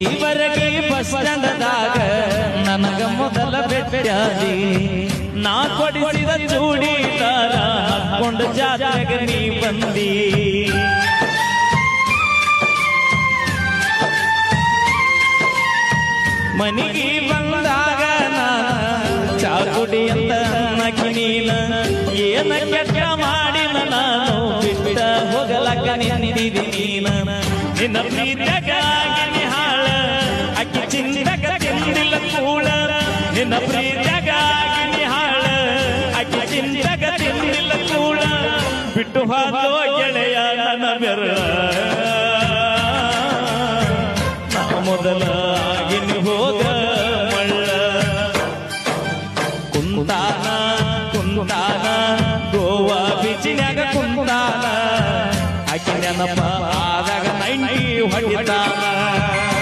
ಇವರೆಗೆ bus ಸ್ಟ್ಯಾಂಡದಾಗ ನನಗ ಮೊದಲ ಬೆಟ್ಟಾದಿ. ನಾ ಕೊಡಿಸಿದ ಚೂಡಿದಾರ ಹಾಕೊಂಡು ಜಾತ್ರೆಗೆ ನೀ ಬಂದಿ. ಮನಿಗೆ ಬಂದಾಗ ನಾನು ಚಾಕುಡಿ ಅಂತ ನಗಿನೀನ ಏನ ಕೆಟ್ಟ ಮಾಡಿನ ನಾನು ಬಿಟ್ಟ ಹೋಗಲಕ್ಕ ನಿನ್ನ ನೀನ. ನಿನ್ನ ಪ್ರೀತಿಯಾಗಿ ನಿನ್ನ ಪ್ರೀತಿಯಾಗಿ ನಿಹಾಳ, ಅಕ್ಕಿ ಚಿಂತಗ ತಿನ್ನಿಲ್ಲ ಕೂಡ ಬಿಟ್ಟು ಹಾದೋ ಗೆಳೆಯ ನನ್ನ ಬೆರ ಮೊದಲಾಗಿ ಹೋದ ಮಳ್ಳ. ಕುಂತಾನ ಕುಂತಾನ, ಗೋವಾ ಬೀಚಿನಾಗ ಕುಂತಾನ. ಆಕೆ ನೆನಪ ಆದಾಗ ನೈಂಟಿ ಹೊಡಿತಾನ.